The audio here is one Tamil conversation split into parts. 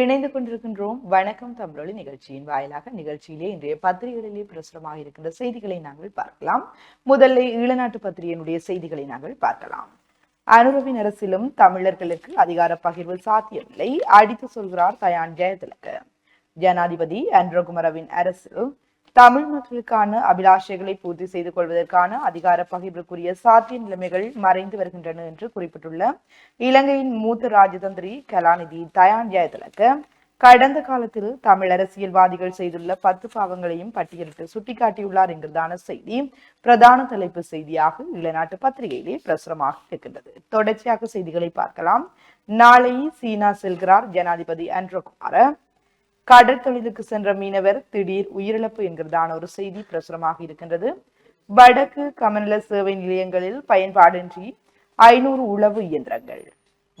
இணைந்து கொண்டிருக்கின்றோம். வணக்கம் தமிழொலி நிகழ்ச்சியின் வாயிலாக நிகழ்ச்சியிலே இன்றைய பத்திரிகைகளிலே பிரசுரமாக இருக்கின்ற செய்திகளை நாங்கள் பார்க்கலாம். முதல்ல ஈழநாட்டு பத்திரிகையினுடைய செய்திகளை நாங்கள் பார்க்கலாம். அனுரவின் அரசிலும் தமிழர்களுக்கு அதிகார பகிர்வு சாத்தியமில்லை. அடித்து சொல்கிறார் தயான் ஜெயதிலக ஜனாதிபதி அன்ரகுமரவின் அரசில் தமிழ் மக்களுக்கான அபிலாஷைகளை பூர்த்தி செய்து கொள்வதற்கான அதிகார பகிர்வுக்குரிய சாத்திய நிலைமைகள் மறைந்து வருகின்றன என்று குறிப்பிட்டுள்ள இலங்கையின் மூத்த ராஜதந்திரி கலாநிதி தயான் ஜெயதிலக்க. கடந்த காலத்தில் தமிழ் அரசியல்வாதிகள் செய்துள்ள பத்து பாவங்களையும் பட்டியலிட்டு சுட்டிக்காட்டியுள்ளார் என்கிறதான செய்தி பிரதான தலைப்பு செய்தியாக இளநாட்டு பத்திரிகையிலே பிரசுரமாக இருக்கின்றது. தொடர்ச்சியாக செய்திகளை பார்க்கலாம். நாளை சீனா செல்கிறார் ஜனாதிபதி அன்ரோகுமார. கடற்தொழிலுக்கு சென்ற மீனவர் திடீர் உயிரிழப்பு என்கிறதான ஒரு செய்தி பிரசுரமாக இருக்கின்றது. வடக்கு கமநல சேவை நிலையங்களில் பயன்பாடின்றி ஐநூறு உளவு இயந்திரங்கள்.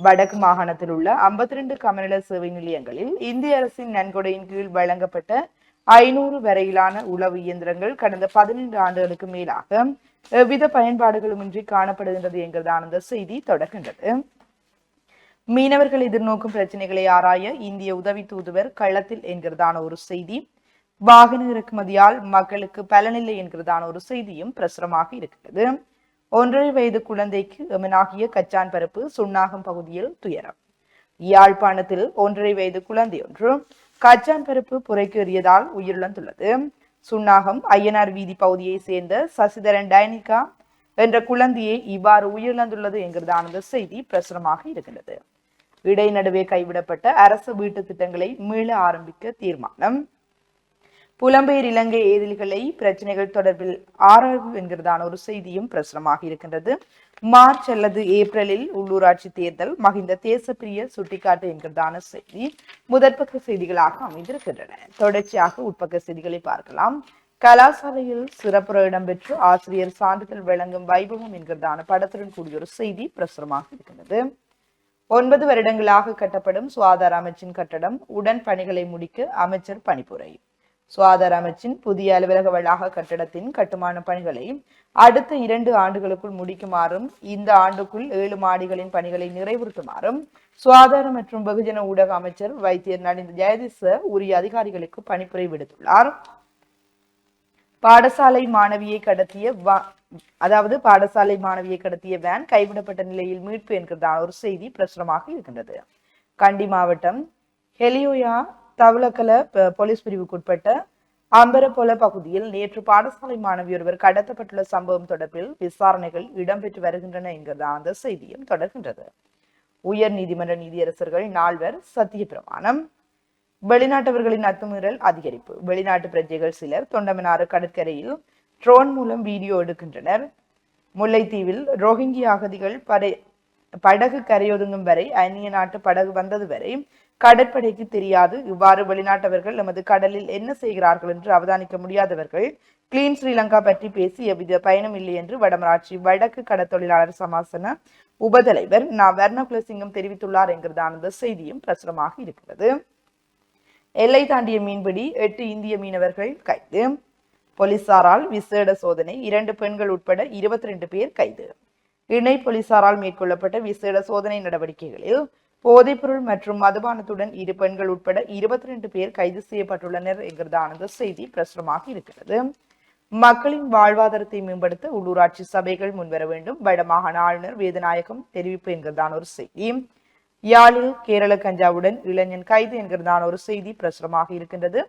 வடக்கு மாகாணத்தில் உள்ள ஐம்பத்தி ரெண்டு கமநல சேவை நிலையங்களில் இந்திய அரசின் நன்கொடையின் கீழ் வழங்கப்பட்ட ஐநூறு வரையிலான உளவு இயந்திரங்கள் கடந்த பதினைந்து ஆண்டுகளுக்கு மேலாக எவ்வித பயன்பாடுகளுமின்றி காணப்படுகின்றது என்கிறதான அந்த செய்தி தொடர்கின்றது. மீனவர்கள் எதிர்நோக்கும் பிரச்சனைகளை ஆராய இந்திய உதவி தூதுவர் களத்தில் என்கிறதான ஒரு செய்தி. வாகன இறக்குமதியால் மக்களுக்கு பலனில்லை என்கிறதான ஒரு செய்தியும் பிரசுரமாக இருக்கிறது ஒன்றரை வயது குழந்தைக்கு எமனாகிய கச்சான் பருப்பு சுண்ணாகம் பகுதியில் துயரம். யாழ்ப்பாணத்தில் ஒன்றரை வயது குழந்தை ஒன்று கச்சான் பருப்பு புரைக்கு எறியதால் உயிரிழந்துள்ளது. சுண்ணாகம் ஐயனார் வீதி பகுதியை சேர்ந்த சசிதரன் டைனிகா என்ற குழந்தையை இவ்வாறு உயிரிழந்துள்ளது என்கிறதான செய்தி பிரசுரமாக இருக்கின்றது. இடைநடுவே கைவிடப்பட்ட அரசு வீட்டு திட்டங்களை மீள ஆரம்பிக்க தீர்மானம். புலம்பெயர் இலங்கை ஏதிலிகளை பிரச்சனைகள் தொடர்பில் ஆராய்வு என்கிறதான ஒரு செய்தியும் பிரசுரமாக இருக்கின்றது. மார்ச் அல்லது ஏப்ரலில் உள்ளூராட்சி தேர்தல் மகிந்த தேசப்பிரிய சுட்டிக்காட்டு என்கிறதான செய்தி முதற்பக்க செய்திகளாக அமைந்திருக்கின்றன. தொடர்ச்சியாக உட்பக்க செய்திகளை பார்க்கலாம். கலாசாலையில் சிறப்புற இடம்பெற்று ஆசிரியர் சான்றிதழ் வழங்கும் வைபவம் என்கிறதான படத்துடன் கூடிய ஒரு செய்தி பிரசுரமாக இருக்கின்றது. ஒன்பது வருடங்களாக கட்டப்படும் சுகாதார அமைச்சின் கட்டடம் உடன் பணிகளை முடிக்க அமைச்சர் பணிபுரையும் சுகாதார அமைச்சின் புதிய அலுவலக வளாக கட்டடத்தின் கட்டுமான பணிகளை அடுத்த இரண்டு ஆண்டுகளுக்குள் முடிக்குமாறும் இந்த ஆண்டுக்குள் ஏழு மாடிகளின் பணிகளை நிறைவுறுத்துமாறும் சுகாதார மற்றும் வெகுஜன ஊடக அமைச்சர் வைத்தியர் நலிந்த ஜெயதிச உரிய அதிகாரிகளுக்கு பணிப்புரை விடுத்துள்ளார். பாடசாலை மாணவியை கடத்திய அதாவது பாடசாலை மாணவியை கடத்திய வேன் கைவிடப்பட்ட நிலையில் மீட்பு என்கிறதான ஒரு செய்தி பிரசுரமாக இருக்கின்றது. கண்டி மாவட்டம் ஹெலியோயா தவளக்கல போலீஸ் பிரிவுக்குட்பட்ட அம்பரப்பொல பகுதியில் நேற்று பாடசாலை மாணவி ஒருவர் கடத்தப்பட்டுள்ள சம்பவம் தொடர்பில் விசாரணைகள் இடம்பெற்று வருகின்றன என்கிறதான அந்த செய்தியும் தொடர்கின்றது. உயர் நீதிமன்ற நீதியரசர்கள் நால்வர் சத்திய பிரமாணம். வெளிநாட்டவர்களின் அத்துமீறல் அதிகரிப்பு. வெளிநாட்டு பிரஜைகள் சிலர் தொண்டமனாறு கடற்கரையில் ட்ரோன் மூலம் வீடியோ எடுக்கின்றனர். முல்லைத்தீவில் ரோஹிங்கி அகதிகள் படை படகு கரையொதுங்கும் வரை அந்நிய நாட்டு படகு வந்தது வரை கடற்படைக்கு தெரியாது. இவ்வாறு வெளிநாட்டவர்கள் நமது கடலில் என்ன செய்கிறார்கள் என்று அவதானிக்க முடியாதவர்கள் கிளீன் ஸ்ரீலங்கா பற்றி பேசி எவ்வித பயணம் இல்லை என்று வடமராட்சி வடக்கு கடற்தொழிலாளர் சமாசன உபதலைவர் நா. வர்ணகுலசிங்கம் தெரிவித்துள்ளார் என்கிறதான அந்த செய்தியும் பிரசுரமாக இருக்கிறது. எல்லை தாண்டிய மீன்பிடி எட்டு இந்திய மீனவர்கள் கைது. போலீசாரால் விசேட சோதனை இரண்டு பெண்கள் உட்பட இருபத்தி ரெண்டு பேர் கைது. இணை போலீசாரால் மேற்கொள்ளப்பட்ட விசேட சோதனை நடவடிக்கைகளில் போதைப்பொருள் மற்றும் மதுபானத்துடன் இரு பெண்கள் உட்பட இருபத்தி ரெண்டு பேர் கைது செய்யப்பட்டுள்ளனர் என்கிறதான இந்த செய்தி பிரசுரமாக இருக்கிறது. மக்களின் வாழ்வாதாரத்தை மேம்படுத்த உள்ளூராட்சி சபைகள் முன்வர வேண்டும். வடமாகாண ஆளுநர் வேதநாயகம் தெரிவிப்பு என்கிறதான ஒரு செய்தி. யாழில் கேரள கஞ்சாவுடன் இளைஞன் கைது என்கிறதான ஒரு செய்தி பிரசுரமாக இருக்கின்றது.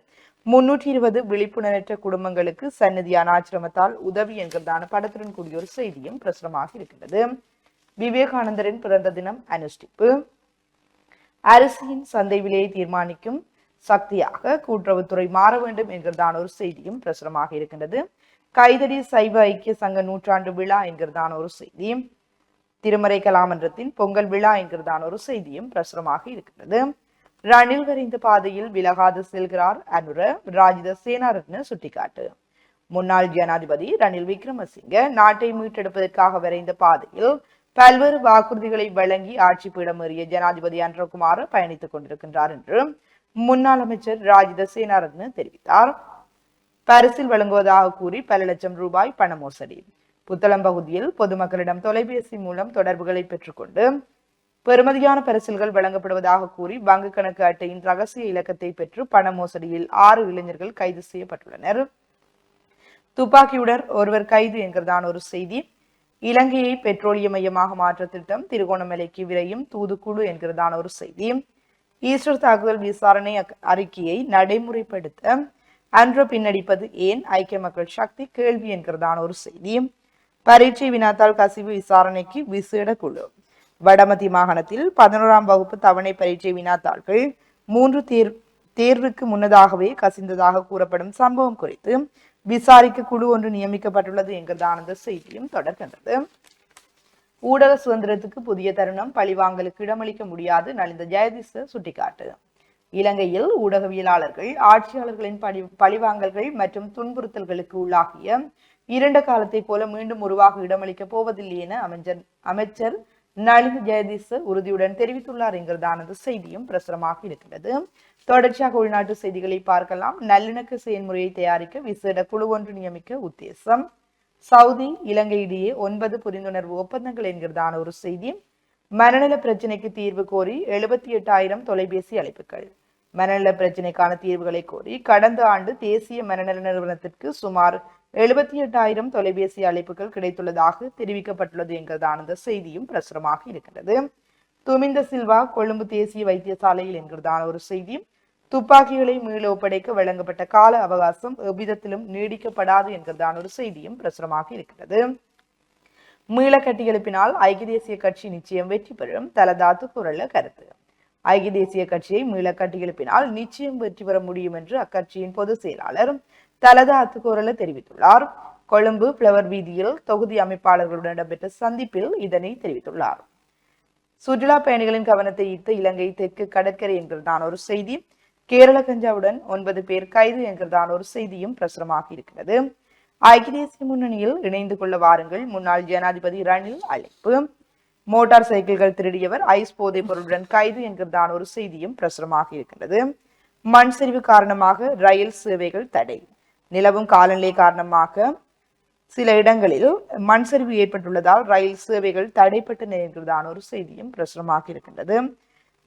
முன்னூற்றி இருபது விழிப்புணர்வற்ற குடும்பங்களுக்கு சந்நிதி அனாச்சிரமத்தால் உதவி என்கிறதான படத்துடன் கூடிய ஒரு செய்தியும் பிரசுரமாக இருக்கின்றது. விவேகானந்தரின் பிறந்த தினம் அனுஷ்டிப்பு. அரிசியின் சந்தை விலையை தீர்மானிக்கும் சக்தியாக கூட்டுறவுத்துறை மாற வேண்டும் என்கிறதான ஒரு செய்தியும் பிரசுரமாக இருக்கின்றது. கைதடி சைவ ஐக்கிய சங்க நூற்றாண்டு விழா என்கிறதான ஒரு செய்தி. திருமறை கலாமன்றத்தின் பொங்கல் விழா என்கிறதான ஒரு செய்தியும் பிரசுரமாக இருக்கின்றது. ரணில் வரைந்த பாதையில் விலகாது செல்கிறார் அனுர. ராஜித சேனாரத்ன சுட்டிக்காட்டு. முன்னாள் ஜனாதிபதி ரணில் விக்ரமசிங்க நாட்டை மீட்டெடுப்பதற்காக வரைந்த பாதையில் பல்வேறு வாக்குறுதிகளை வழங்கி ஆட்சி பீடமேறிய ஜனாதிபதி அன்றகுமார் பயணித்துக் கொண்டிருக்கின்றார் என்று முன்னாள் அமைச்சர் ராஜித சேனாரத்ன தெரிவித்தார். பரிசில் வழங்குவதாக கூறி பல லட்சம் ரூபாய் பண மோசடி. புத்தளம் பகுதியில் பொதுமக்களிடம் தொலைபேசி மூலம் தொடர்புகளை பெற்றுக்கொண்டு பெறுமதியான பரிசில்கள் வழங்கப்படுவதாக கூறி வங்கக் கணக்கு அட்டையின் ரகசிய இலக்கத்தை பெற்று பண மோசடியில் ஆறு இளைஞர்கள் கைது செய்யப்பட்டுள்ளனர். துப்பாக்கியுடன் ஒருவர் கைது என்கிறதான் ஒரு செய்தி. இலங்கையை பெட்ரோலிய மையமாக மாற்ற திட்டம் திருகோணமலைக்கு விரையும் தூதுக்குழு என்கிறதான ஒரு செய்தி. ஈஸ்டர் தாக்குதல் விசாரணை அறிக்கையை நடைமுறைப்படுத்த அன்று பின்னடிப்பது ஏன் ஐக்கிய மக்கள் சக்தி கேள்வி என்கிறதான ஒரு செய்தி. பரீட்சை வினாத்தாள் கசிவு விசாரணைக்கு விசேட குழு. வடமதி மாகாணத்தில் பதினோராம் வகுப்பு தவணை பரீட்சை வினாத்தாள்கள் மூன்று தேர் தேர்வுக்கு முன்னதாகவே கசிந்ததாக கூறப்படும் சம்பவம் குறித்து விசாரிக்க குழு ஒன்று நியமிக்கப்பட்டுள்ளது என்கிறதான செய்தியும் தொடர்கின்றது. ஊடக சுதந்திரத்துக்கு புதிய தருணம் பழிவாங்கலுக்கு இடமளிக்க முடியாது நலிந்த ஜெயதிச சுட்டிக்காட்டு. இலங்கையில் ஊடகவியலாளர்கள் ஆட்சியாளர்களின் பழி பழிவாங்கல்கள் மற்றும் துன்புறுத்தல்களுக்கு உள்ளாகிய இரண்ட காலத்தை போல மீண்டும் உருவாக இடமளிக்கப் போவதில்லை என அமைச்சர் அமைச்சர் நலிந்த ஜெயதிச உறுதியுடன் தெரிவித்துள்ளார் என்கிறதான செய்தியும் பிரசுரமாக இருக்கிறது தொடர்ச்சியாக உள்நாட்டு செய்திகளை பார்க்கலாம். நல்லிணக்க செயல்முறையை தயாரிக்க விசேட குழு ஒன்று நியமிக்க உத்தேசம். சவுதி இலங்கை இடையே ஒன்பது புரிந்துணர்வு ஒப்பந்தங்கள் என்கிறதான ஒரு செய்தி. மனநல பிரச்சினைக்கு தீர்வு கோரி எழுபத்தி எட்டாயிரம் தொலைபேசி அழைப்புகள். மனநல பிரச்சினைக்கான தீர்வுகளை கோரி கடந்த ஆண்டு தேசிய மனநல நிறுவனத்திற்கு சுமார் எழுபத்தி எட்டாயிரம் தொலைபேசி அழைப்புகள் கிடைத்துள்ளதாக தெரிவிக்கப்பட்டுள்ளது என்கிறதான செய்தியும் பிரசுரமாக இருக்கிறது துமிந்த சில்வா கொழும்பு தேசிய வைத்தியசாலையில் என்கிறதான ஒரு செய்தியும் துப்பாக்கிகளை மீள ஒப்படைக்க வழங்கப்பட்ட கால அவகாசம் எவ்விதத்திலும் நீடிக்கப்படாது என்கிறதான ஒரு செய்தியும் பிரசுரமாக இருக்கிறது மீள கட்டியெழுப்பினால் ஐக்கிய தேசிய கட்சி நிச்சயம் வெற்றி பெறும் தலதாத்து குரல்ல கருத்து. ஐக்கிய தேசிய கட்சியை மீள கட்டியெழுப்பினால் நிச்சயம் வெற்றி பெற முடியும் என்று அக்கட்சியின் பொதுச் செயலாளர் தலதா அத்துக்கூரல தெரிவித்துள்ளார். கொழும்பு பிளவர் வீதியில் தொகுதி அமைப்பாளர்களுடன் இடம்பெற்ற சந்திப்பில் இதனை தெரிவித்துள்ளார். சுற்றுலா பயணிகளின் கவனத்தை ஈர்த்த இலங்கை தெற்கு கடற்கரை என்கிறதான ஒரு செய்தி. கேரள கஞ்சாவுடன் ஒன்பது பேர் கைது என்கிறதான ஒரு செய்தியும் பிரசுரமாக இருக்கிறது. ஐக்கிய தேசிய முன்னணியில் இணைந்து கொள்ள வாருங்கள். முன்னாள் ஜனாதிபதி ரணில் அழைப்பு. மோட்டார் சைக்கிள்கள் திருடியவர் ஐஸ் போதைப் பொருளுடன் கைது என்கிறதான ஒரு செய்தியும் பிரசுரமாக இருக்கிறது மண் சரிவு காரணமாக ரயில் சேவைகள் தடை. நிலவும் காலநிலை காரணமாக சில இடங்களில் மண் சரிவு ஏற்பட்டுள்ளதால் ரயில் சேவைகள் தடைப்பட்டு நிற்கிறதான ஒரு செய்தியும் பிரசுரமாக இருக்கின்றது.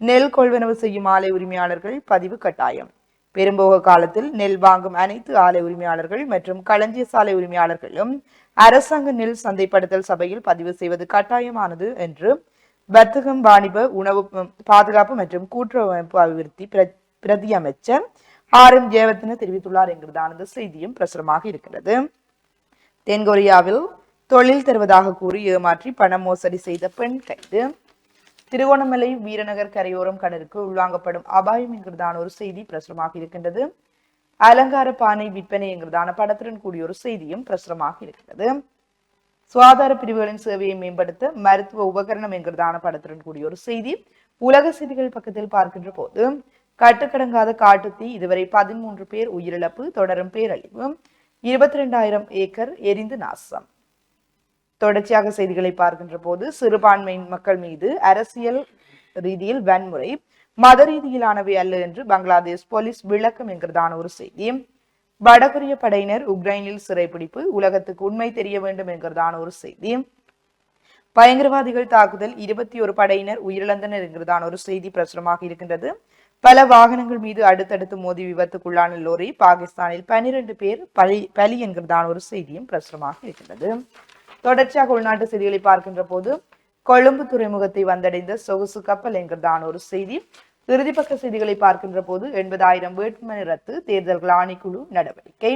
நெல் கொள்வனவு செய்யும் ஆலை உரிமையாளர்கள் பதிவு கட்டாயம். பெரும்போக காலத்தில் நெல் வாங்கும் அனைத்து ஆலை உரிமையாளர்கள் மற்றும் களஞ்சிய சாலை உரிமையாளர்களும் அரசாங்க நெல் சந்தைப்படுத்தல் சபையில் பதிவு செய்வது கட்டாயமானது என்று வர்த்தகம் வாணிப உணவு பாதுகாப்பு மற்றும் கூட்டுறவு அமைப்பு அபிவிருத்தி பிர- பிரதி அமைச்சர் ஆர் எம் ஜெயவர்தன தெரிவித்துள்ளார் என்கிறதான செய்தியும் பிரசுரமாக இருக்கிறது. தென்கொரியாவில் தொழில் தருவதாக கூறி ஏமாற்றி பண மோசடி செய்த பெண் கைது. திருவோணமலை வீரநகர் கரையோரம் கடலுக்கு உள்வாங்கப்படும் அபாயம் என்கிறதான ஒரு செய்தி பிரசுரமாக இருக்கின்றது. அலங்கார பானை விற்பனை என்கிறதான படத்துடன் கூடிய ஒரு செய்தியும் பிரசுரமாக இருக்கிறது. சுகாதார பிரிவுகளின் சேவையை மேம்படுத்த மருத்துவ உபகரணம் என்கிறதான படத்துடன் கூடிய ஒரு செய்தி உலக செய்திகள் பக்கத்தில் பார்க்கின்ற போது கட்டுக்கடங்காத காட்டுத்தீ இதுவரை பதிமூன்று பேர் உயிரிழப்பு தொடரும் பேரழிவு இருபத்தி ரெண்டாயிரம் ஏக்கர் எரிந்து நாசம். தொடர்ச்சியாக செய்திகளை பார்க்கின்ற போது சிறுபான்மை மக்கள் மீது அரசியல் ரீதியில் வன்முறை மத ரீதியிலானவை அல்ல என்று பங்களாதேஷ் போலீஸ் விளக்கம் என்கிறதான ஒரு செய்தி. வடகொரிய படையினர் உக்ரைனில் சிறைப்பிடிப்பு உலகத்துக்கு உண்மை தெரிய வேண்டும் என்கிறதான ஒரு செய்தி. பயங்கரவாதிகள் தாக்குதல் இருபத்தி ஒரு படையினர் உயிரிழந்தனர் என்கிறதான ஒரு செய்தி பிரசுரமாக இருக்கின்றது. பல வாகனங்கள் மீது அடுத்தடுத்து மோதி விபத்துக்குள்ளான லோரி பாகிஸ்தானில் பனிரெண்டு பேர் பலி பலி என்கிறதான ஒரு செய்தியும் பிரசுரமாக இருக்கின்றது தொடர்ச்சியாக உள்நாட்டு செய்திகளை பார்க்கின்ற போது கொழும்பு துறைமுகத்தை வந்தடைந்த சொகுசு கப்பல் என்கிறதான ஒரு செய்தி. இறுதிப்பக்க செய்திகளை பார்க்கின்ற போது எண்பதாயிரம் வேட்புமனு ரத்து தேர்தல்கள் ஆணைக்குழு நடவடிக்கை.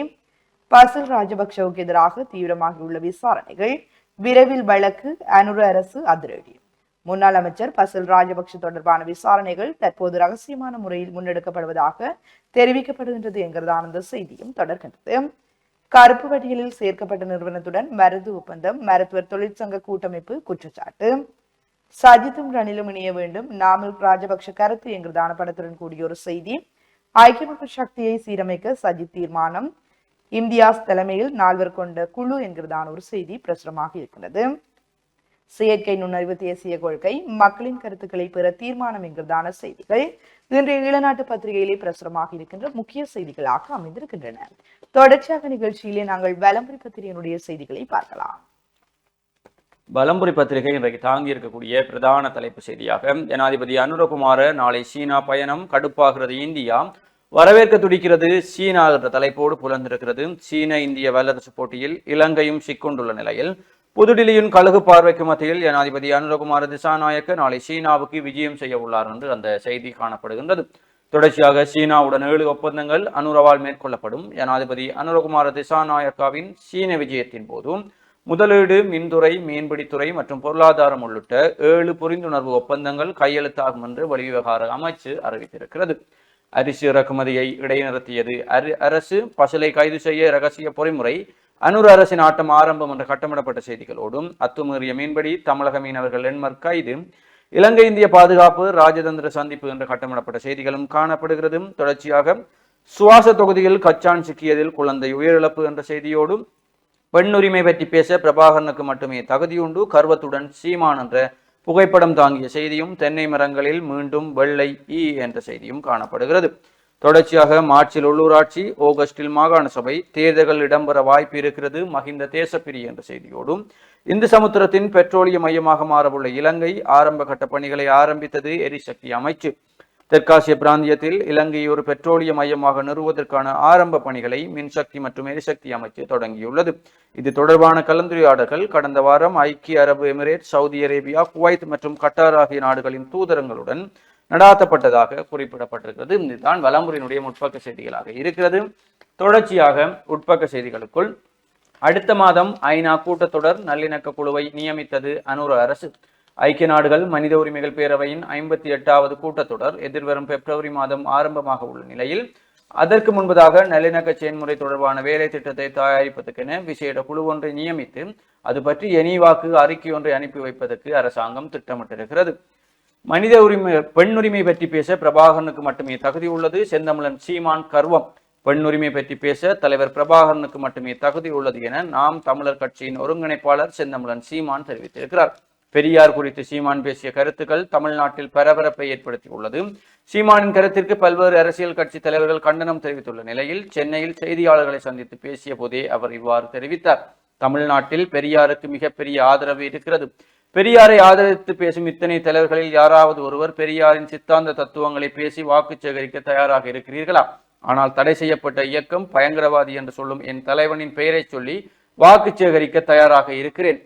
பசில் ராஜபக்சவுக்கு எதிராக தீவிரமாகியுள்ள விசாரணைகள். விரைவில் வழக்கு அனுர அரசு அதிரடி. முன்னாள் அமைச்சர் பசில் ராஜபக்ஷ தொடர்பான விசாரணைகள் தற்போது ரகசியமான முறையில் முன்னெடுக்கப்படுவதாக தெரிவிக்கப்படுகின்றது என்கிறதான இந்த செய்தியும் தொடர்கின்றது. கருப்பு வட்டியலில் சேர்க்கப்பட்ட நிறுவனத்துடன் மருந்து ஒப்பந்தம் மருத்துவர் தொழிற்சங்க கூட்டமைப்பு குற்றச்சாட்டு. சஜித்தும் ரணிலும் இணைய வேண்டும். நாமல் ராஜபக்ஷ கருத்து என்கிறதான படத்துடன் கூடிய ஒரு செய்தி. ஐக்கிய மக்கள் சக்தியை சீரமைக்க சஜித் தீர்மானம். இந்தியாஸ் தலைமையில் நால்வர் கொண்ட குழு என்கிறதான ஒரு செய்தி பிரசுரமாக இருக்கிறது செயற்கை நுண்ணறிவு தேசிய கொள்கை மக்களின் கருத்துக்களை பெற தீர்மானம் என்கிறதான செய்திகள் இன்றைய ஈழநாட்டு பத்திரிகையிலே பிரசுரமாக இருக்கின்ற முக்கிய செய்திகளாக அமைந்திருக்கின்றன. தொடர்ச்சியாக நிகழ்ச்சியிலே நாங்கள் வலம்புரி பத்திரிகையினுடைய செய்திகளை பார்க்கலாம். பலம்புரி பத்திரிகை இன்றைக்கு தாங்கி இருக்கக்கூடிய பிரதான தலைப்பு செய்தியாக ஜனாதிபதி அனுரகுமார நாளை சீனா பயணம் கடுப்பாகிறது. இந்தியா வரவேற்க துடிக்கிறது. சீனா என்ற தலைப்போடு புலந்திருக்கிறது. சீன இந்திய வல்லரசு போட்டியில் இலங்கையும் சிக்கொண்டுள்ள நிலையில் புதுடில்லியின் கழுகு பார்வைக்கு மத்தியில் ஜனாதிபதி அனுரகுமார திசாநாயக்க நாளை சீனாவுக்கு விஜயம் செய்ய உள்ளார் என்று அந்த செய்தி காணப்படுகின்றது. தொடர்ச்சியாக சீனாவுடன் ஏழு ஒப்பந்தங்கள் அனுரவால் மேற்கொள்ளப்படும். ஜனாதிபதி அனுரகுமார திசாநாயக்காவின் சீன விஜயத்தின் போதும் முதலீடு மின்துறை மீன்பிடித்துறை மற்றும் பொருளாதாரம் உள்ளிட்ட ஏழு புரிந்துணர்வு ஒப்பந்தங்கள் கையெழுத்தாகும் என்று வெளிவிவகார அமைச்சு அறிவித்திருக்கிறது. அரிசி இறக்குமதியை இடைநிறுத்தியது. அரசு பசலை கைது செய்ய ரகசிய பொறிமுறை அனுர் அரசின் ஆட்டம் ஆரம்பம் என்ற கட்டமிடப்பட்ட செய்திகளோடும் அத்துமீறிய மீன்படி தமிழக மீனவர்கள் எண்மர் கைது இலங்கை இந்திய பாதுகாப்பு ராஜதந்திர சந்திப்பு என்ற கட்டமிடப்பட்ட செய்திகளும் காணப்படுகிறது. தொடர்ச்சியாக சுவாச தொகுதியில் கச்சான் சிக்கியதில் குழந்தை உயிரிழப்பு என்ற செய்தியோடும் பெண்ணுரிமை பற்றி பேச பிரபாகரனுக்கு மட்டுமே தகுதியுண்டு கர்வத்துடன் சீமான் என்ற புகைப்படம் தாங்கிய செய்தியும் தென்னை மரங்களில் மீண்டும் வெள்ளை ஈ என்ற செய்தியும் காணப்படுகிறது. தொடர்ச்சியாக மார்ச்சில் உள்ளூராட்சி ஆகஸ்டில் மாகாண சபை தேர்தல்கள் இடம்பெற வாய்ப்பு இருக்கிறது மஹிந்த தேசப்பிரி என்ற செய்தியோடும். இந்து சமுத்திரத்தின் பெட்ரோலிய மையமாக மாறவுள்ள இலங்கை ஆரம்ப கட்ட பணிகளை ஆரம்பித்தது எரிசக்தி அமைச்சு. தெற்காசிய பிராந்தியத்தில் இலங்கை ஒரு பெட்ரோலிய மையமாக நிறுவுவதற்கான ஆரம்ப பணிகளை மின்சக்தி மற்றும் எரிசக்தி அமைச்சு தொடங்கியுள்ளது. இது தொடர்பான கலந்துரையாடல்கள் கடந்த வாரம் ஐக்கிய அரபு எமிரேட் சவுதி அரேபியா குவைத் மற்றும் கட்டார் ஆகிய நாடுகளின் தூதரங்களுடன் நடாத்தப்பட்டதாக குறிப்பிடப்பட்டிருக்கிறது. இதுதான் வலம்புரியினுடைய முற்பக்க செய்திகளாக இருக்கிறது. தொடர்ச்சியாக உட்பக்க செய்திகளுக்குள் அடுத்த மாதம் ஐநா கூட்டத்தொடர் நல்லிணக்க குழுவை நியமித்தது அனுர அரசு. ஐக்கிய நாடுகள் மனித உரிமைகள் பேரவையின் ஐம்பத்தி எட்டாவது கூட்டத்தொடர் எதிர்வரும் பிப்ரவரி மாதம் ஆரம்பமாக உள்ள நிலையில் அதற்கு முன்பதாக நல்லிணக்க செயன்முறை தொடர்பான வேலை திட்டத்தை தயாரிப்பதற்கென விசேட குழு ஒன்றை நியமித்து அது பற்றி எனிவாக்கு அறிக்கை ஒன்றை அனுப்பி வைப்பதற்கு அரசாங்கம் திட்டமிட்டிருக்கிறது. மனித உரிமை பெண் உரிமை பற்றி பேச பிரபாகரனுக்கு மட்டுமே தகுதி உள்ளது. செந்தமிழன் சீமான் கர்வம். பெண் உரிமை பற்றி பேச தலைவர் பிரபாகரனுக்கு மட்டுமே தகுதி உள்ளது என நாம் தமிழர் கட்சியின் ஒருங்கிணைப்பாளர் செந்தமிழன் சீமான் தெரிவித்திருக்கிறார். பெரியார் குறித்து சீமான் பேசிய கருத்துக்கள் தமிழ்நாட்டில் பரபரப்பை ஏற்படுத்தியுள்ளது. சீமானின் கருத்திற்கு பல்வேறு அரசியல் கட்சி தலைவர்கள் கண்டனம் தெரிவித்துள்ள நிலையில் சென்னையில் செய்தியாளர்களை சந்தித்து பேசிய போதே அவர் இவ்வாறு தெரிவித்தார். தமிழ்நாட்டில் பெரியாருக்கு மிகப்பெரிய ஆதரவு இருக்கிறது. பெரியாரை ஆதரித்து பேசும் இத்தனை தலைவர்களில் யாராவது ஒருவர் பெரியாரின் சித்தாந்த தத்துவங்களை பேசி வாக்கு சேகரிக்க தயாராக இருக்கிறீர்களா? ஆனால் தடை செய்யப்பட்ட இயக்கம் பயங்கரவாதி என்று சொல்லும் என் தலைவனின் பெயரை சொல்லி வாக்கு சேகரிக்க தயாராக இருக்கிறேன்.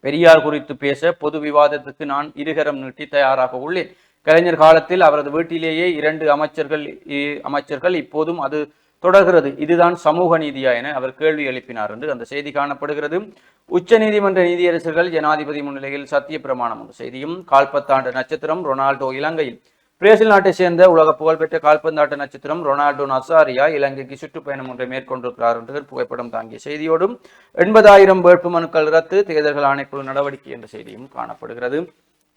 பெரியார் குறித்து பேச பொது விவாதத்துக்கு நான் இருகரம் நீட்டி தயாராக உள்ளேன். கலைஞர் காலத்தில் அவரது வீட்டிலேயே இரண்டு அமைச்சர்கள் இ- அமைச்சர்கள் இப்போதும் அது தொடர்கிறது. இதுதான் சமூக நீதியா என அவர் கேள்வி எழுப்பினார் என்று அந்த செய்தி காணப்படுகிறது. உச்ச நீதிமன்ற நீதியரசர்கள் ஜனாதிபதி முன்னிலையில் சத்திய பிரமாணம் செய்தியும் கால்பத்தாண்டு நட்சத்திரம் ரொனால்டோ இலங்கையில். பிரேசில் நாட்டை சேர்ந்த உலக புகழ்பெற்ற கால்பந்தாட்ட நட்சத்திரம் ரொனால்டோ நசாரியா இலங்கைக்கு சுற்றுப்பயணம் ஒன்றை மேற்கொண்டிருக்கிறார் என்று புகைப்படம் தாங்கிய செய்தியோடும் எண்பதாயிரம் வேட்பு மனுக்கள் ரத்து தேர்தல்கள் ஆணைக்குழு நடவடிக்கை என்ற செய்தியும் காணப்படுகிறது.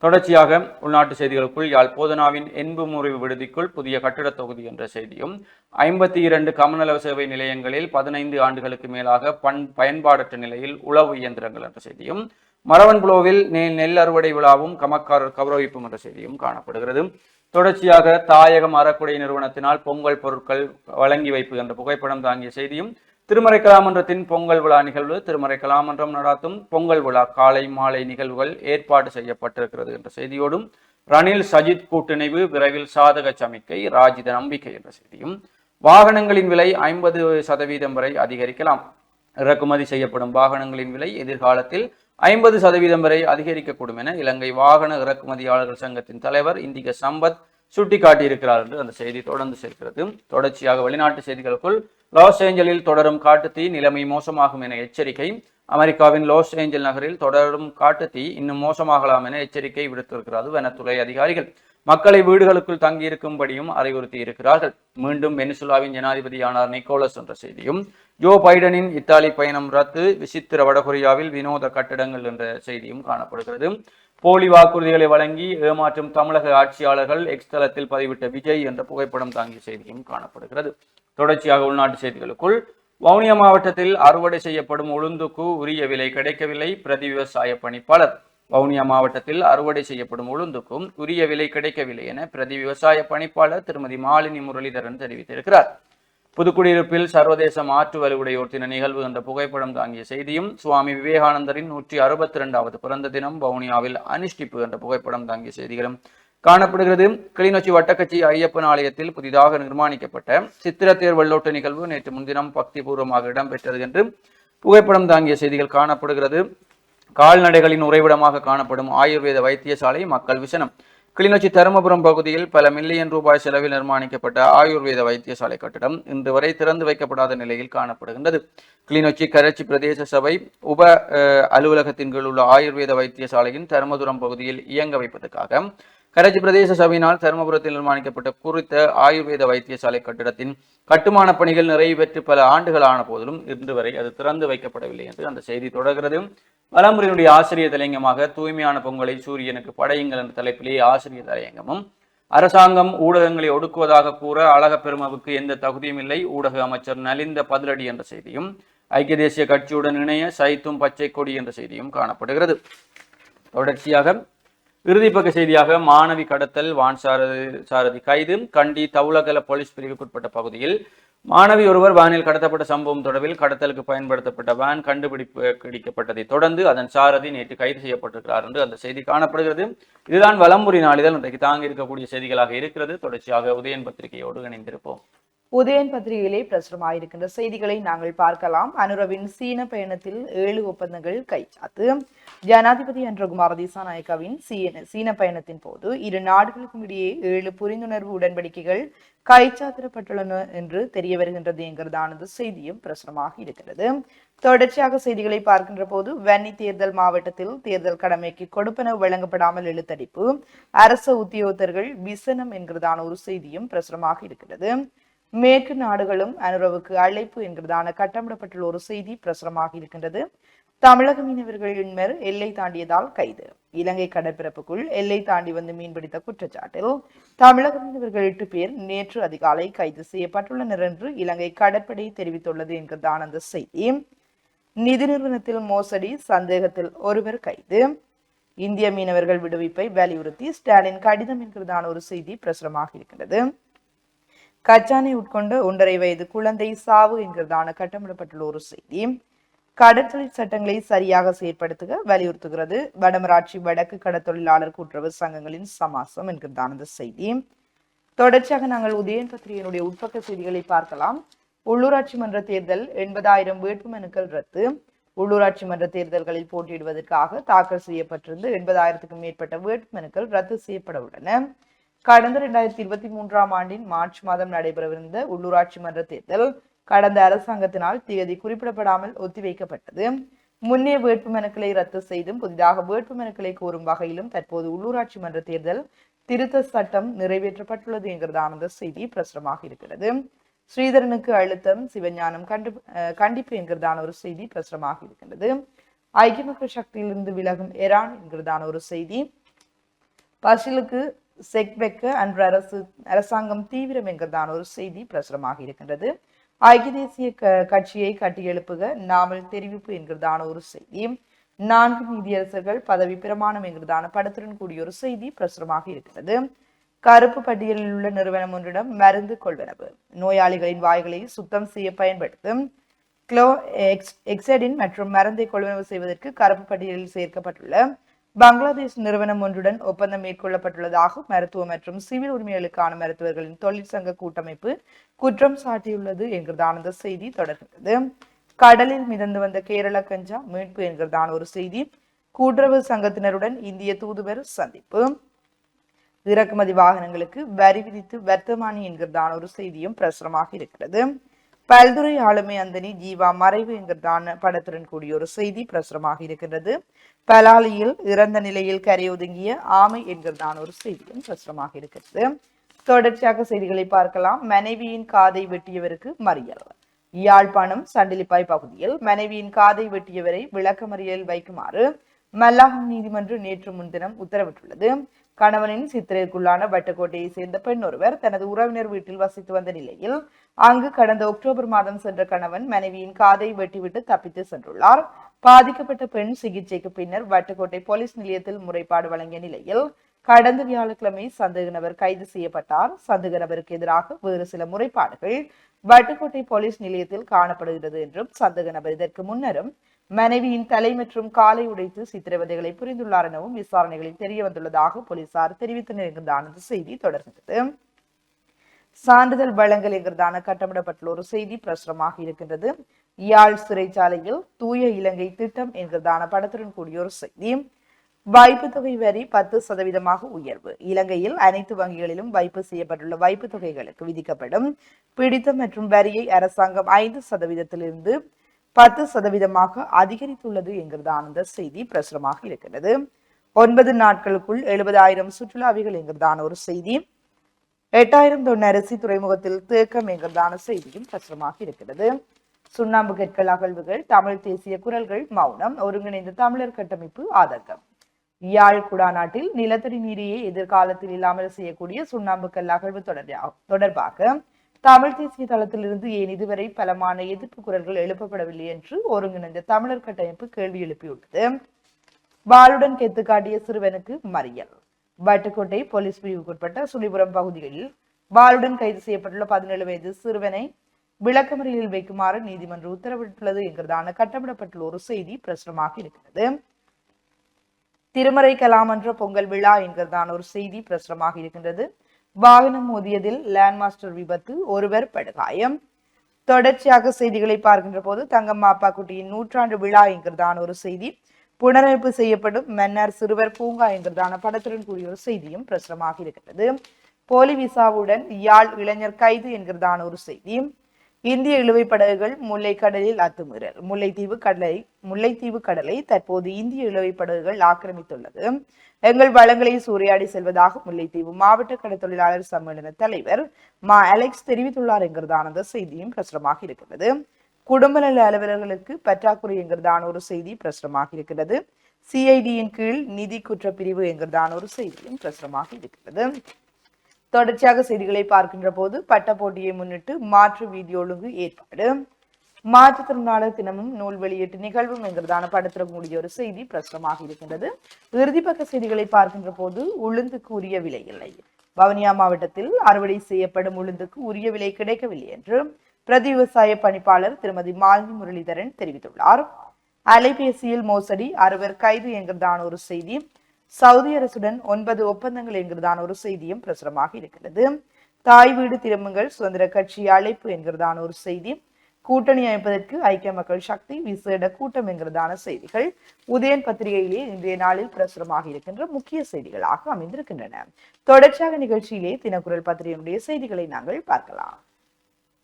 தொடர்ச்சியாக உள்நாட்டு செய்திகளுக்குள் யாழ் போதனாவின் என்பு முறிவு விடுதிக்குள் புதிய கட்டிடத் தொகுதி என்ற செய்தியும் ஐம்பத்தி இரண்டு கமநல சேவை நிலையங்களில் பதினைந்து ஆண்டுகளுக்கு மேலாக பண் பயன்பாடற்ற நிலையில் உளவு இயந்திரங்கள் என்ற செய்தியும் மரவன்புலோவில் நெல் நெல் அறுவடை விழாவும் கமக்காரர் கௌரவிப்பும் என்ற செய்தியும் காணப்படுகிறது. தொடர்ச்சியாக தாயகம் அறக்குடை நிறுவனத்தினால் பொங்கல் பொருட்கள் வழங்கி வைப்பு என்ற புகைப்படம் தாங்கிய செய்தியும் திருமறை கலாமன்றத்தின் பொங்கல் விழா நிகழ்வு திருமறை கலாமன்றம் நடாத்தும் பொங்கல் விழா காலை மாலை நிகழ்வுகள் ஏற்பாடு செய்யப்பட்டிருக்கிறது என்ற செய்தியோடும் ரணில் சஜித் கூட்டிணைவு விரைவில் சாதக சமிக்கை ராஜித நம்பிக்கை என்ற செய்தியும் வாகனங்களின் விலை ஐம்பது சதவீதம் வரை அதிகரிக்கலாம். இறக்குமதி செய்யப்படும் வாகனங்களின் விலை எதிர்காலத்தில் ஐம்பது சதவீதம் வரை அதிகரிக்கக்கூடும் என இலங்கை வாகன இறக்குமதியாளர்கள் சங்கத்தின் தலைவர் இந்திக சம்பத் சுட்டிக்காட்டியிருக்கிறார் என்று அந்த செய்தி தொடர்ந்து சேர்க்கிறது. தொடர்ச்சியாக வெளிநாட்டு செய்திகளுக்குள் லாஸ் ஏஞ்சலில் தொடரும் காட்டுத்தீ நிலைமை மோசமாகும் என எச்சரிக்கை. அமெரிக்காவின் லாஸ் ஏஞ்சல் நகரில் தொடரும் காட்டுத்தீ இன்னும் மோசமாகலாம் என எச்சரிக்கை விடுத்திருக்கிறது வனத்துறை அதிகாரிகள் மக்களை வீடுகளுக்குள் தங்கியிருக்கும்படியும் அறிவுறுத்தி இருக்கிறார்கள். மீண்டும் வெனிசுலாவின் ஜனாதிபதியானார் நிக்கோலஸ் என்ற செய்தியும் ஜோ பைடனின் இத்தாலி பயணம் ரத்து விசித்திர வடகொரியாவில் வினோத கட்டடங்கள் என்ற செய்தியும் காணப்படுகிறது. போலி வாக்குறுதிகளை வழங்கி ஏமாற்றும் தமிழக ஆட்சியாளர்கள் எக்ஸ் தளத்தில் பதிவிட்ட விஜய் என்ற புகைப்படம் தாங்கிய செய்தியும் காணப்படுகிறது. தொடர்ச்சியாக உள்நாட்டு செய்திகளுக்குள் வவுனியா மாவட்டத்தில் அறுவடை செய்யப்படும் உளுந்துக்கு உரிய விலை கிடைக்கவில்லை பிரதி விவசாய பணிப்பாளர். வவுனியா மாவட்டத்தில் அறுவடை செய்யப்படும் உளுந்துக்கும் உரிய விலை கிடைக்கவில்லை என பிரதி விவசாய பணிப்பாளர் திருமதி மாலினி முரளிதரன் தெரிவித்திருக்கிறார். புதுக்குடியிருப்பில் சர்வதேச மாற்று வலுவுடையோர் தின நிகழ்வு என்ற புகைப்படம் தாங்கிய செய்தியும் சுவாமி விவேகானந்தரின் நூற்றி அறுபத்தி இரண்டாவது பிறந்த தினம் வவுனியாவில் அனுஷ்டிப்பு என்ற புகைப்படம் தாங்கிய செய்திகளும் காணப்படுகிறது. கிளிநொச்சி வட்டக்கச்சி ஐயப்பன் ஆலயத்தில் புதிதாக நிர்மாணிக்கப்பட்ட சித்திரத்தேர் வெள்ளோட்ட நிகழ்வு நேற்று முன்தினம் பக்திபூர்வமாக இடம்பெற்றது என்று புகைப்படம் தாங்கிய செய்திகள் காணப்படுகிறது. கால்நடைகளின் உறைவிடமாக காணப்படும் ஆயுர்வேத வைத்தியசாலை மக்கள் விசனம் கிளிநொச்சி தருமபுரம் பகுதியில் பல மில்லியன் ரூபாய் செலவில் நிர்மாணிக்கப்பட்ட ஆயுர்வேத வைத்தியசாலை கட்டடம் இன்று வரை திறந்து வைக்கப்படாத நிலையில் காணப்படுகின்றது. கிளிநொச்சி கரட்சி பிரதேச சபை உப அலுவலகத்தின் கீழ் உள்ள ஆயுர்வேத வைத்தியசாலையின் தருமபுரம் பகுதியில் இயங்க வைப்பதற்காக கரச்சி பிரதேச சபையினால் தருமபுரத்தில் நிர்மாணிக்கப்பட்ட குறித்த ஆயுர்வேத வைத்தியசாலை கட்டிடத்தின் கட்டுமான பணிகள் நிறைவேற்று பல ஆண்டுகள் ஆன போதிலும் இன்று வரை அது திறந்து வைக்கப்படவில்லை என்று அந்த செய்தி தொடர்கிறது. வலமுறையினுடைய ஆசிரியர் தலையங்கமாக தூய்மையான பொங்கலை சூரியனுக்கு படையுங்கள் என்ற தலைப்பிலே ஆசிரியர் தலையங்கமும் அரசாங்கம் ஊடகங்களை ஒடுக்குவதாக கூற அழக பெருமவுக்கு எந்த தகுதியும் இல்லை. ஊடக அமைச்சர் நலிந்த பதிலடி என்ற செய்தியும் ஐக்கிய தேசிய கட்சியுடன் இணைய சைத்தும் பச்சை கொடி என்ற செய்தியும் காணப்படுகிறது. தொடர்ச்சியாக இறுதிப்பக்க செய்தியாக மாணவி கடத்தல் வான் சாரதி சாரதி கைது கண்டி தவுலகல போலீஸ் பிரிவுக்குட்பட்ட பகுதியில் மாணவி ஒருவர் வானில் கடத்தப்பட்ட சம்பவம் தொடர்பில் கடத்தலுக்கு பயன்படுத்தப்பட்ட வேன் கண்டுபிடிப்பு கிடைக்கப்பட்டதை தொடர்ந்து அதன் சாரதி நேற்று கைது செய்யப்பட்டிருக்கிறார் என்று அந்த செய்தி காணப்படுகிறது. இதுதான் வலம்புரி நாளிதழ். இன்றைக்கு தாங்கி இருக்கக்கூடிய செய்திகளாக இருக்கிறது. தொடர்ச்சியாக உதயன் பத்திரிகையோடு இணைந்திருப்போம். உதயன் பத்திரிகையிலே பிரசுரமாயிருக்கின்ற செய்திகளை நாங்கள் பார்க்கலாம். அனுரவின் சீன பயணத்தில் ஏழு ஒப்பந்தங்கள் கைச்சாத்து. ஜனாதிபதி அன்றகுமார் திசாநாயக்காவின் சீன சீன பயணத்தின் போது இரு நாடுகளுக்கும் இடையே ஏழு புரிந்துணர்வு உடன்படிக்கைகள் கைச்சாத்திரப்பட்டுள்ளன என்று தெரிய வருகின்றது என்கிறதானது செய்தியும் பிரசுரமாக இருக்கிறது. தொடர்ச்சியாக செய்திகளை பார்க்கின்ற போது வன்னி தேர்தல் மாவட்டத்தில் தேர்தல் கடமைக்கு கொடுப்பனவு வழங்கப்படாமல் இழுத்தடிப்பு அரச உத்தியோகத்தர்கள் விசனம் என்கிறதான ஒரு செய்தியும் பிரசுரமாக இருக்கிறது. மேற்கு நாடுகளும் அனுரவுக்கு அழைப்பு என்கிறதான கட்டமிடப்பட்டுள்ள ஒரு செய்தி பிரசுரமாக இருக்கின்றது. தமிழக மீனவர்களின் மேல் எல்லை தாண்டியதால் கைது. இலங்கை கடற்பரப்புக்குள் எல்லை தாண்டி வந்து மீன்பிடித்த குற்றச்சாட்டில் தமிழக மீனவர்கள் எட்டு பேர் நேற்று அதிகாலை கைது செய்யப்பட்டுள்ளனர் என்று இலங்கை கடற்படை தெரிவித்துள்ளது என்கிறதான அந்த செய்தி. நிதி நிறுவனத்தில் மோசடி சந்தேகத்தில் ஒருவர் கைது. இந்திய மீனவர்கள் விடுவிப்பை வலியுறுத்தி ஸ்டாலின் கடிதம் என்கிறதான ஒரு செய்தி பிரசுரமாக இருக்கின்றது. கச்சானை உட்கொண்ட ஒன்றரை வயது குழந்தை சாவு என்கிறதான கட்டமிடப்பட்டுள்ள ஒரு செய்தி. கடற்தொழில் சட்டங்களை சரியாக செயற்படுத்துக வலியுறுத்துகிறது. வடமராட்சி வடக்கு கடற்தொழிலாளர் கூட்டுறவு சங்கங்களின் சமாசம் என்கிறதான இந்த செய்தி. தொடர்ச்சியாக நாங்கள் உதயன் பத்திரிகையினுடைய உட்பக்க செய்திகளை பார்க்கலாம். உள்ளூராட்சி மன்ற தேர்தல் எண்பதாயிரம் வேட்புமனுக்கள் ரத்து. உள்ளூராட்சி மன்ற தேர்தல்களில் போட்டியிடுவதற்காக தாக்கல் செய்யப்பட்டிருந்த எண்பதாயிரத்துக்கும் மேற்பட்ட வேட்புமனுக்கள் ரத்து செய்யப்பட உள்ளன. கடந்த இரண்டாயிரத்தி இருபத்தி மூன்றாம் ஆண்டின் மார்ச் மாதம் நடைபெறவிருந்த உள்ளூராட்சி மன்ற தேர்தல் கடந்த அரசாங்கத்தினால் தேதி குறிப்பிடப்படாமல் ஒத்திவைக்கப்பட்டது. முன்னே வேட்புமனுக்களை ரத்து செய்தும் புதிதாக வேட்புமனுக்களை கோரும் வகையிலும் தற்போது உள்ளூராட்சி மன்ற தேர்தல் திருத்த சட்டம் நிறைவேற்றப்பட்டுள்ளது என்கிறதான அந்த செய்தி பிரசுரமாக இருக்கிறது. ஸ்ரீதரனுக்கு அழுத்தம் சிவஞானம் கண்டு கண்டிப்பு என்கிறதான ஒரு செய்தி பிரசுரமாக இருக்கின்றது. ஐக்கிய மக்கள் சக்தியிலிருந்து விலகும் எரான் என்கிறதான ஒரு செய்தி. பசிலுக்கு செக் வைக்க அன்று அரசு அரசாங்கம் தீவிரம் என்கிறதான ஒரு செய்தி பிரசுரமாக இருக்கின்றது. ஐக்கிய தேசிய க- கட்சியை கட்டியெழுப்புக நாமல் தெரிவிப்பு என்கிறதான ஒரு செய்தி. நான்கு நீதியரசர்கள் பதவி பிரமாணம் என்கிறதான படத்துடன் கூடிய ஒரு செய்தி பிரசுரமாக இருக்கிறது. கருப்பு பட்டியலில் உள்ள நிறுவனம் ஒன்றிடம் மருந்து கொள்வனவு. நோயாளிகளின் வாய்களை சுத்தம் செய்ய பயன்படுத்தும். கிளோ எக்ஸ் எக்ஸடின் மற்றும் மருந்தை கொள்வனவு செய்வதற்கு கருப்பு பட்டியலில் சேர்க்கப்பட்டுள்ள பங்களாதேஷ் நிறுவனம் ஒன்றுடன் ஒப்பந்தம் மேற்கொள்ளப்பட்டுள்ளதாக மருத்துவ மற்றும் சிவில் உரிமைகளுக்கான மருத்துவர்களின் தொழிற்சங்க கூட்டமைப்பு குற்றம் சாட்டியுள்ளது என்கிறதான அந்த செய்தி தொடர்கிறது. கடலில் மிதந்து வந்த கேரள கஞ்சா மீட்பு என்கிறதான ஒரு செய்தி கூட்டுறவு சங்கத்தினருடன் இந்திய தூதுவர் சந்திப்பு. இறக்குமதி வாகனங்களுக்கு வரி விதித்து வர்த்தமானி என்கிறதான ஒரு செய்தியும் பிரசுரமாக இருக்கிறது. பல்துறை ஆளுமை அந்தனி ஜீவா மறைவு என்கிறதான படத்துடன் கூடிய ஒரு செய்தி பிரசுரமாக இருக்கின்றது. பலாலியில் இறந்த நிலையில் கரையொதுங்கிய ஆமை என்கிறதான ஒரு செய்தியும் பிரசுரமாக இருக்கிறது. தொடர்ச்சியாக செய்திகளை பார்க்கலாம். மனைவியின் காதை வெட்டியவருக்கு மறியல். யாழ்ப்பாணம் சண்டிலிப்பாய் பகுதியில் மனைவியின் காதை வெட்டியவரை விளக்கமறியல் வைக்குமாறு மல்லாகம் நீதிமன்றம் நேற்று முன்தினம் உத்தரவிட்டுள்ளது. கணவனின் சித்திரைக்குள்ளான வட்டுக்கோட்டையை சேர்ந்த பெண் ஒருவர் தனது உறவினர் வீட்டில் வசித்து வந்த நிலையில் அங்கு கடந்த அக்டோபர் மாதம் சென்ற கணவன் மனைவியின் காதை வெட்டிவிட்டு தப்பித்து சென்றுள்ளார். பாதிக்கப்பட்ட பெண் சிகிச்சைக்கு பின்னர் வட்டுக்கோட்டை போலீஸ் நிலையத்தில் முறைப்பாடு வழங்கிய நிலையில் கடந்த வியாழக்கிழமை சந்தேக நபர் கைது செய்யப்பட்டார். சந்தேக நபருக்கு எதிராக வேறு சில முறைப்பாடுகள் வட்டுக்கோட்டை போலீஸ் நிலையத்தில் காணப்படுகிறது என்றும் சந்தேக நபர் இதற்கு முன்னரும் மனைவியின் தலை மற்றும் காலை உடைத்து சித்திரவதைகளை புரிந்துள்ளார் எனவும் விசாரணைகளில் தெரிய வந்துள்ளதாக போலீசார் தெரிவித்தனர் என்கிறதான செய்தி தொடர்கிறது. சான்றிதழ் வழங்கல் என்கிறதான கட்டமிடப்பட்டுள்ள ஒரு செய்தி பிரசுரமாக இருக்கின்றது. யாழ் சிறைச்சாலையில் தூய இலங்கை திட்டம் என்கிறதான படத்துடன் கூடிய ஒரு செய்தி. வைப்பு தொகை வரி பத்து சதவீதமாக உயர்வு. இலங்கையில் அனைத்து வங்கிகளிலும் வைப்பு செய்யப்பட்டுள்ள வைப்பு தொகைகளுக்கு விதிக்கப்படும். பிடித்த மற்றும் வரியை அரசாங்கம் ஐந்து சதவீதத்திலிருந்து பத்து சதவீதமாக அதிகரித்துள்ளது என்கிறதான அந்த செய்தி பிரசுரமாக இருக்கிறது ஒன்பது நாட்களுக்குள் எழுபதாயிரம் சுற்றுலாவிகள் என்கிறதான ஒரு செய்தி. எட்டாயிரம் தொன் அரிசி துறைமுகத்தில் தேக்கம் என்கிறதான செய்தியும் பிரசுரமாக இருக்கிறது சுண்ணாம்பு கற்கள் அகழ்வுகள் தமிழ் தேசிய குரல்கள் மௌனம் ஒருங்கிணைந்த தமிழர் கட்டமைப்பு ஆதங்கம் யாழ் குடாநாட்டில் நிலத்தடி நீரையே எதிர்காலத்தில் இல்லாமல் செய்யக்கூடிய சுண்ணாம்பு கல் அகழ்வு தொடர்பாக தமிழ் தேசிய தளத்திலிருந்து ஏன் இதுவரை பலமான எதிர்ப்பு குரல்கள் எழுப்பப்படவில்லை என்று ஒருங்கிணைந்த தமிழர் கட்டமைப்பு கேள்வி எழுப்பியுள்ளது. வாளுடன் கெத்து காட்டிய சிறுவனுக்கு மறியல். வட்டுக்கோட்டை போலீஸ் பிரிவுக்குட்பட்ட சுழிபுரம் பகுதிகளில் வாளுடன் கைது செய்யப்பட்டுள்ள பதினேழு வயது சிறுவனை விளக்கமறியலில் வைக்குமாறு நீதிமன்றம் உத்தரவிட்டுள்ளது என்கிறதான கட்டமிடப்பட்டுள்ள ஒரு செய்தி பிரசுரமாக இருக்கிறது. திருமறை கலாமன்ற பொங்கல் விழா என்கிறதான ஒரு செய்தி பிரசுரமாக இருக்கின்றது. வாகனம் மோதியதில் லேண்ட் மாஸ்டர் விபத்து ஒருவர் படுகாயம். தொடர்ச்சியாக செய்திகளை பார்க்கின்ற போது தங்கம் மாப்பா குட்டியின் நூற்றாண்டு விழா என்கிறதான ஒரு செய்தி. புனரமைப்பு செய்யப்படும் மன்னர் சிறுவர் பூங்கா என்கிறதான படத்துடன் கூடிய ஒரு செய்தியும் பிரசுரமாக இருக்கிறது போலி விசாவுடன் யாழ் இளைஞர் கைது என்கிறதான ஒரு செய்தி இந்திய இழுவை படகுகள் முல்லைக்கடலில் அத்துமீறல் முல்லைத்தீவு கடலை முல்லைத்தீவு கடலை தற்போது இந்திய இழுவை படகுகள் ஆக்கிரமித்துள்ளது. எங்கள் வளங்களை சூறையாடி செல்வதாக முல்லைத்தீவு மாவட்ட கடற்தொழிலாளர் சம்மேளன தலைவர் மா அலெக்ஸ் தெரிவித்துள்ளார் என்கிறதான அந்த செய்தியும் பிரசுரமாக இருக்கிறது. குடும்ப நல அலுவலர்களுக்கு பற்றாக்குறை என்கிறதான ஒரு செய்தி பிரசுரமாக இருக்கிறது. சிஐடியின் கீழ் நிதி குற்றப்பிரிவு என்கிறதான ஒரு செய்தியும் பிரசுரமாக இருக்கிறது. தொடர்ச்சியாக செய்திகளை பார்க்கின்ற போது பட்ட போட்டியை முன்னிட்டு மாற்று வீதி ஒழுங்கு ஏற்பாடு. மாற்றுத்திறனாளர் தினமும் நூல் வெளியீட்டு நிகழ்வும் என்கிறதான படத்தில் ஒரு செய்தி பிரசுரமாக இருக்கின்றது. இறுதிப்பக்க செய்திகளை பார்க்கின்ற போது உளுந்துக்கு உரிய விலை இல்லை. வவுனியா மாவட்டத்தில் அறுவடை செய்யப்படும் உளுந்துக்கு உரிய விலை கிடைக்கவில்லை என்று பிரதி விவசாய பணிப்பாளர் திருமதி மாலினி முரளிதரன் தெரிவித்துள்ளார். அலைபேசியில் மோசடி அறுவர் கைது என்கிறதான ஒரு செய்தி சவுதி அரசுடன் ஒன்பது ஒப்பந்தங்கள் என்கிறதான ஒரு செய்தியும் பிரசுரமாக இருக்கிறது. தாய் வீடு திரும்புங்கள் சுதந்திர கட்சி அழைப்பு என்கிறதான ஒரு செய்தி. கூட்டணி அமைப்பதற்கு ஐக்கிய மக்கள் சக்தி விசேட கூட்டம் என்கிறதான செய்திகள். உதயன் பத்திரிகையிலே இன்றைய நாளில் பிரசுரமாக இருக்கின்ற முக்கிய செய்திகளாக அமைந்திருக்கின்றன. தொடர்ச்சியாக நிகழ்ச்சியிலே தினக்குரல் பத்திரிகையினுடைய செய்திகளை நாங்கள் பார்க்கலாம்.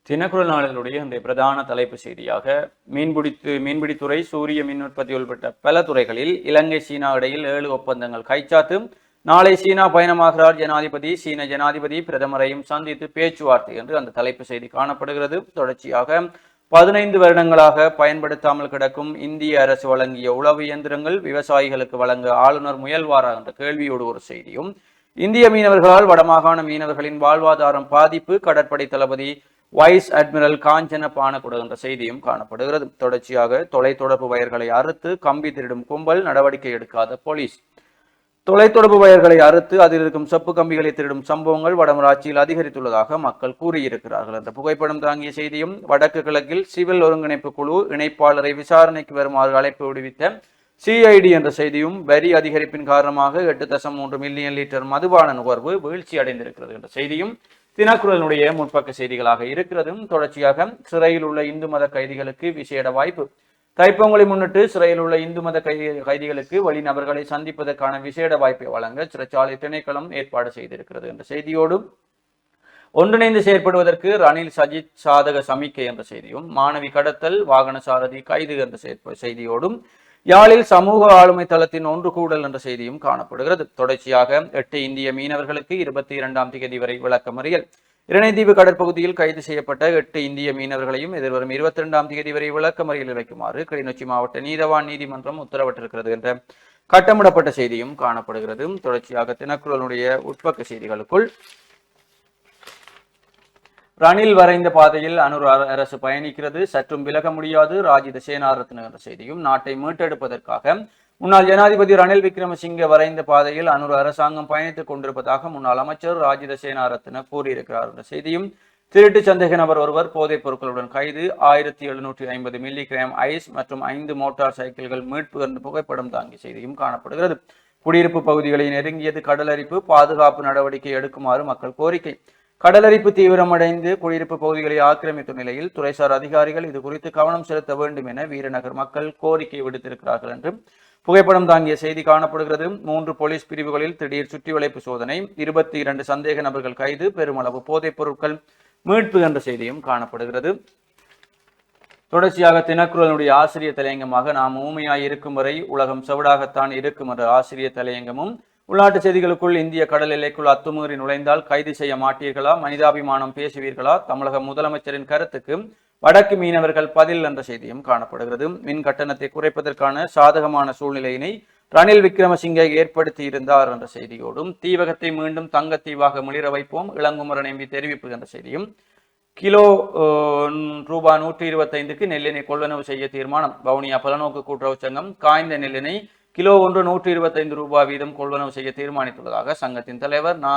தினக்குரல் நாளினுடைய இந்த பிரதான தலைப்பு செய்தியாக மீன்பிடித்து மீன்பிடித்துறை சூரிய மின் உற்பத்தி உள்பட்ட பல துறைகளில் இலங்கை சீனா இடையில் ஏழு ஒப்பந்தங்கள் கைச்சாத்து நாளை சீனா பயணமாகிறார் ஜனாதிபதி சீன ஜனாதிபதி பிரதமரையும் சந்தித்து பேச்சுவார்த்தை என்று அந்த தலைப்பு செய்தி காணப்படுகிறது. தொடர்ச்சியாக பதினைந்து வருடங்களாக பயன்படுத்தாமல் கிடக்கும் இந்திய அரசு வழங்கிய உளவு இயந்திரங்கள் விவசாயிகளுக்கு வழங்க ஆளுநர் முயல்வாரா என்ற கேள்வியோடு ஒரு செய்தியும் இந்திய மீனவர்களால் வடமாகாண மீனவர்களின் வாழ்வாதாரம் பாதிப்பு கடற்படை தளபதி வைஸ் அட்மிரல் காஞ்சன பானகுட என்ற செய்தியும் காணப்படுகிறது. தொடர்ச்சியாக தொலைத்தொடர்பு வயர்களை அறுத்து கம்பி திருடும் கும்பல் நடவடிக்கை எடுக்காத போலீஸ். தொலைத்தொடர்பு வயர்களை அறுத்து அதில் இருக்கும் செப்பு கம்பிகளை திருடும் சம்பவங்கள் வடமராட்சியில் அதிகரித்துள்ளதாக மக்கள் கூறியிருக்கிறார்கள். அந்த புகைப்படம் தாங்கிய செய்தியும் வடக்கு கிழக்கில் சிவில் ஒருங்கிணைப்பு குழு இணைப்பாளரை விசாரணைக்கு வருமாறு அழைப்பு விடுவித்த சிஐடி என்ற செய்தியும் வரி அதிகரிப்பின் காரணமாக எட்டு தசம் மூன்று மில்லியன் லிட்டர் மதுபான நுகர்வு வீழ்ச்சி அடைந்திருக்கிறது என்ற செய்தியும் தினக்குரலினுடைய முற்பக்க செய்திகளாக இருக்கிறதும் தொடர்ச்சியாக சிறையில் உள்ள இந்து மத கைதிகளுக்கு விசேட வாய்ப்பு. தைப்பொங்கலை முன்னிட்டு சிறையில் உள்ள இந்து மத கைதி கைதிகளுக்கு வழி நபர்களை சந்திப்பதற்கான விசேட வாய்ப்பை வழங்க சிறைச்சாலை திணைக்களம் ஏற்பாடு செய்திருக்கிறது என்ற செய்தியோடு ஒன்றிணைந்து செயற்படுவதற்கு ரணில் சஜித் சாதக சமிக்கை என்ற செய்தியும் மாணவி கடத்தல் வாகன சாரதி கைது என்ற செய்தியோடும் யாழில் சமூக ஆளுமை தளத்தின் ஒன்று கூடல் என்ற செய்தியும் காணப்படுகிறது. தொடர்ச்சியாக எட்டு இந்திய மீனவர்களுக்கு இருபத்தி இரண்டாம் தேதி வரை விளக்கமறியல். இரணைதீவு கடற்பகுதியில் கைது செய்யப்பட்ட எட்டு இந்திய மீனவர்களையும் எதிர்வரும் இருபத்தி இரண்டாம் தேதி வரை விளக்கமறியல் வைக்குமாறு கிளிநொச்சி மாவட்ட நீதவான் நீதிமன்றம் உத்தரவிட்டிருக்கிறது என்ற கட்டமிடப்பட்ட செய்தியும் காணப்படுகிறது. தொடர்ச்சியாக தினக்குழலுடைய உட்பக்க செய்திகளுக்குள் ரணில் வரைந்த பாதையில் அனுர் அர- அரசு பயணிக்கிறது. சற்றும் விலக முடியாது. ராஜித சேனாரத்ன என்ற செய்தியும் நாட்டை மீட்டெடுப்பதற்காக. முன்னாள் ஜனாதிபதி ரணில் விக்ரமசிங்கே வரைந்த பாதையில் அனுர் அரசாங்கம் பயணித்துக் கொண்டிருப்பதாக முன்னாள் அமைச்சர் ராஜித சேனாரத்ன கூறியிருக்கிறார் என்ற செய்தியும் திருட்டு சந்தேக நபர் ஒருவர் போதைப் பொருட்களுடன் கைது. ஆயிரத்தி எழுநூற்றி ஐம்பது மில்லி கிராம் ஐஸ் மற்றும் ஐந்து மோட்டார் சைக்கிள்கள் மீட்பு என்ற புகைப்படம் தாங்கிய செய்தியும் காணப்படுகிறது. குடியிருப்பு பகுதிகளை நெருங்கியது கடலரிப்பு. பாதுகாப்பு நடவடிக்கை எடுக்குமாறு மக்கள் கோரிக்கை. கடலரிப்பு தீவிரமடைந்து குடியிருப்பு பகுதிகளை ஆக்கிரமித்த நிலையில் துறைசார் அதிகாரிகள் இது குறித்து கவனம் செலுத்த வேண்டும் என வீரநகர் மக்கள் கோரிக்கை விடுத்திருக்கிறார்கள் என்று புகைப்படம் தாங்கிய செய்தி காணப்படுகிறது. மூன்று போலீஸ் பிரிவுகளில் திடீர் சுற்றிவளைப்பு சோதனை இருபத்தி இரண்டு சந்தேக நபர்கள் கைது பெருமளவு போதைப் பொருட்கள் மீட்பு என்ற செய்தியும் காணப்படுகிறது. தொடர்ச்சியாக தினக்குரலுடைய ஆசிரியர் தலையங்கமாக நாம் ஊமையாய் இருக்கும் வரை உலகம் செவிடாகத்தான் இருக்கும் என்ற ஆசிரியர் தலையங்கமும் உள்நாட்டு செய்திகளுக்குள் இந்திய கடல் எல்லைக்குள் அத்துமீறி நுழைந்தால் கைது செய்ய மாட்டீர்களா? மனிதாபிமானம் பேசுவீர்களா? தமிழக முதலமைச்சரின் கருத்துக்கு வடக்கு மீனவர்கள் பதில் என்ற செய்தியும் காணப்படுகிறது. மின் கட்டணத்தை குறைப்பதற்கான சாதகமான சூழ்நிலையினை ரணில் விக்ரமசிங்கே ஏற்படுத்தி இருந்தார் என்ற செய்தியோடும் தீவகத்தை மீண்டும் தங்கத்தீவாக மிளிர வைப்போம் இளங்குமரன் எம்பி தெரிவிப்பு என்ற செய்தியும் கிலோ ரூபாய் நூற்றி இருபத்தைந்துக்கு நெல்லினை கொள்வனவு செய்ய தீர்மானம். வவுனியா பலநோக்கு கூட்டுறவு சங்கம் காய்ந்த நெல்லினை கிலோ ஒன்று நூற்றி இருபத்தைந்து ரூபாய் வீதம் கொள்வனவு செய்ய தீர்மானித்துள்ளதாக சங்கத்தின் தலைவர் நா.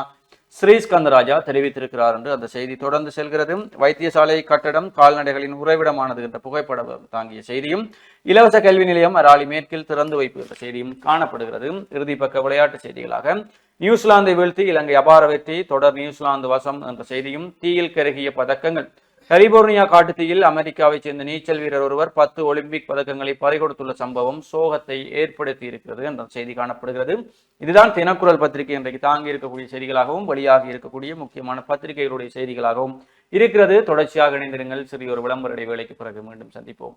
ஸ்ரீஸ்கந்தராஜா தெரிவித்திருக்கிறார் என்று அந்த செய்தி தொடர்ந்து செல்கிறது. வைத்தியசாலை கட்டடம் கால்நடைகளின் உறைவிடமானது என்ற புகைப்படம் தாங்கிய செய்தியும் இலவச கல்வி நிலையம் அராலி மேற்கில் திறந்து வைப்பு என்ற செய்தியும் காணப்படுகிறது. இறுதி பக்க விளையாட்டு செய்திகளாக நியூசிலாந்தை வீழ்த்தி இலங்கை அபார வெற்றி தொடர் நியூசிலாந்து வசம் என்ற செய்தியும் தீயில் கருகிய பதக்கங்கள். கலிபோர்னியா காட்டுத்தீயில் அமெரிக்காவைச் சேர்ந்த நீச்சல் வீரர் ஒருவர் பத்து ஒலிம்பிக் பதக்கங்களை பறிகொடுத்துள்ள சம்பவம் சோகத்தை ஏற்படுத்தி இருக்கிறது என்ற செய்தி காணப்படுகிறது. இதுதான் தினக்குரல் பத்திரிகை இன்றைக்கு தாங்கி இருக்கக்கூடிய செய்திகளாகவும் வெளியாகி இருக்கக்கூடிய முக்கியமான பத்திரிகைகளுடைய செய்திகளாகவும் இருக்கிறது. தொடர்ச்சியாக இணைந்திருங்கள். சிறிய ஒரு விளம்பர இடைவேளைக்கு பிறகு மீண்டும் சந்திப்போம்.